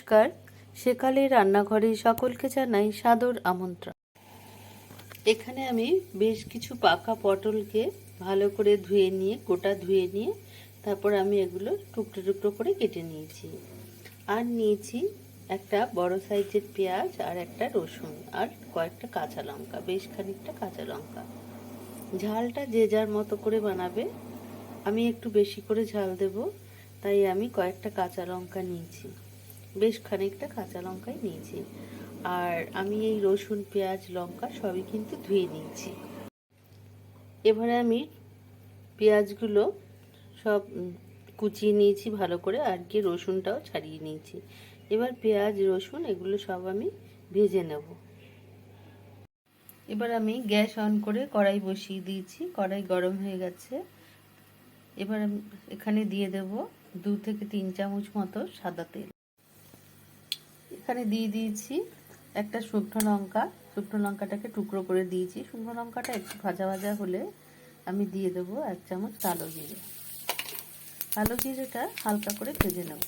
নমস্কার। সেকালে রান্নাঘরে সকলকে জানাই সাদর আমন্ত্রণ। এখানে আমি বেশ কিছু পাকা পটলকে ভালো করে ধুয়ে নিয়ে, গোটা ধুয়ে নিয়ে তারপর আমি এগুলো টুকরো টুকরো করে কেটে নিয়েছি। আর নিয়েছি একটা বড় সাইজের পেঁয়াজ আর একটা রসুন আর কয়েকটা কাঁচা লঙ্কা, বেশ খানিকটা কাঁচা লঙ্কা। ঝালটা যে যার মতো করে বানাবে, আমি একটু বেশি করে ঝাল দেব, তাই আমি কয়েকটা কাঁচা লঙ্কা নিয়েছি। বেশ খানিকটা কাঁচা লঙ্কাই নিয়েছি। আর আমি এই রসুন, পেঁয়াজ, লঙ্কা সবই কিন্তু ধুয়ে নিয়েছি। এবারে আমি পেঁয়াজগুলো সব কুচিয়ে নিয়েছি ভালো করে, আর কি রসুনটাও ছাড়িয়ে নিয়েছি। এবার পেঁয়াজ, রসুন এগুলো সব আমি ভেজে নেব। এবার আমি গ্যাস অন করে কড়াই বসিয়ে দিয়েছি, কড়াই গরম হয়ে গেছে। এবার এখানে দিয়ে দেব দু থেকে তিন চামচ মতো সাদা তেল। এখানে দিয়ে দিয়েছি একটা শুকনো লঙ্কা। শুকনো লঙ্কাটাকে টুকরো করে দিয়েছি। শুকনো লঙ্কাটা একটু ভাজা ভাজা হলে আমি দিয়ে দেবো এক চামচ কালো জিরে। কালো জিরেটা হালকা করে ভেজে নেব।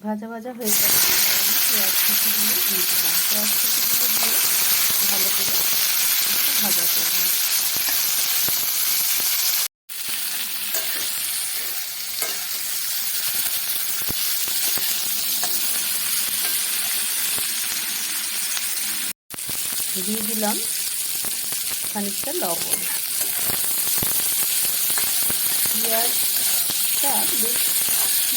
ভাজা ভাজা হয়ে গেছে পেঁয়াজ দিয়ে দিলাম। পেঁয়াজ দিয়ে ভালো করে ভাজা করব দিয়ে দিলাম খানিকটা লবণ। পেঁয়াজটা বেশ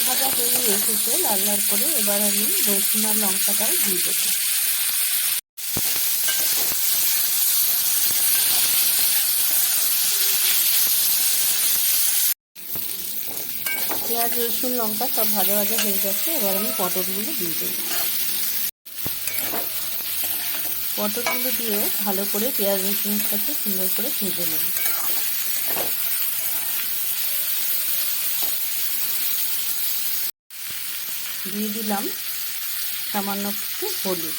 ভাজা হয়ে এসেছে লাল লাল করে এবার আমি রসুন আর লঙ্কাটাও দিয়ে দেবো। পেঁয়াজ, রসুন, লঙ্কা সব ভাজা ভাজা হয়ে গেছে, এবার আমি পটলগুলো দিয়ে দেবো। পটলগুলো দিয়ে ভালো করে পেঁয়াজ রসুনটাকে সুন্দর করে ভেজে নেব। দিয়ে দিলাম সামান্য একটু হলুদ।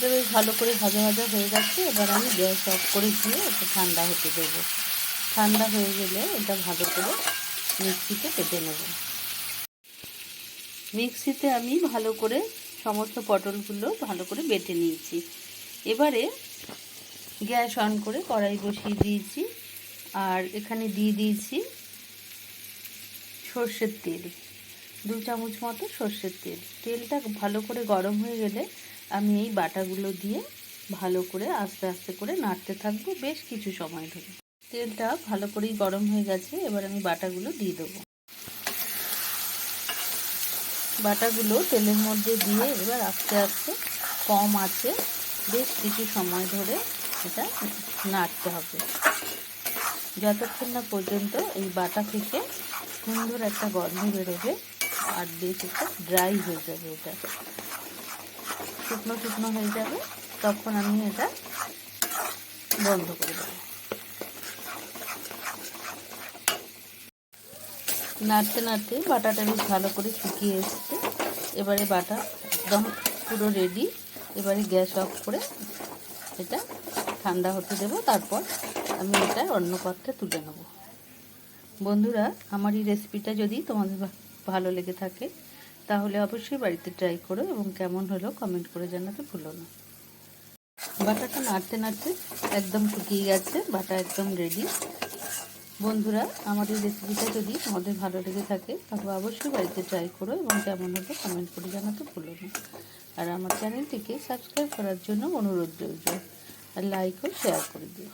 এটা বেশ ভালো করে ভাজা ভাজা হয়ে গেছে। এবার আমি গ্যাস অফ করে দিয়ে এটা ঠান্ডা হতে দেবো। ঠান্ডা হয়ে গেলে এটা ভালো করে মিক্সিতে কেটে নেব। মিক্সিতে আমি ভালো করে সমস্ত পটলগুলো ভালো করে বেটে নিয়েছি। এবারে গ্যাস অন করে কড়াই বসিয়ে দিয়েছি। আর এখানে দিয়ে দিয়েছি সর্ষের তেল। দু চামচ মতো সর্ষের তেল। তেলটা ভালো করে গরম হয়ে গেলে আমি এই বাটাগুলো দিয়ে ভালো করে আস্তে আস্তে করে নাড়তে থাকব বেশ কিছু সময় ধরে। তেলটা ভালো করেই গরম হয়ে গেছে, এবার আমি বাটাগুলো দিয়ে দেবো। বাটাগুলো তেলের মধ্যে দিয়ে এবার আস্তে আস্তে কম আছে, বেশ কিছু সময় ধরে এটা নাড়তে হবে। যতক্ষণ না পর্যন্ত এই বাটা থেকে সুন্দর একটা গন্ধ বেরোবে, আর বেশ একটা ড্রাই হয়ে যাবে এটা। শুকনো শুকনো হয়ে যাবে, তখন আমি এটা বন্ধ করে দেবো। নাড়তে নাড়তে বাটাটা বেশ ভালো করে শুকিয়ে এসছে। এবারে বাটা একদম পুরো রেডি এবারে গ্যাস অফ করে এটা ঠান্ডা হতে দেবো। তারপর আমি এটা অন্য পাত্রে তুলে নেব। বন্ধুরা, আমার এই রেসিপিটা যদি তোমাদের ভালো লেগে থাকে তাহলে অবশ্যই বাড়িতে ট্রাই করো এবং কেমন হলো কমেন্ট করে জানাতে ভুলো না। বাটাটা নাড়তে নাড়তে একদম শুকিয়ে গেছে, বাটা একদম রেডি বন্ধুরা এই রেসিপিটা যদি তোমাদের ভালো লেগে থাকে, তাহলে অবশ্যই বাড়িতে ট্রাই করো এবং কেমন হলো কমেন্ট করে জানাতে ভুলো না। আর আমার চ্যানেলটিকে সাবস্ক্রাইব করার জন্য অনুরোধ রইল। আর লাইক ও শেয়ার করে দিও।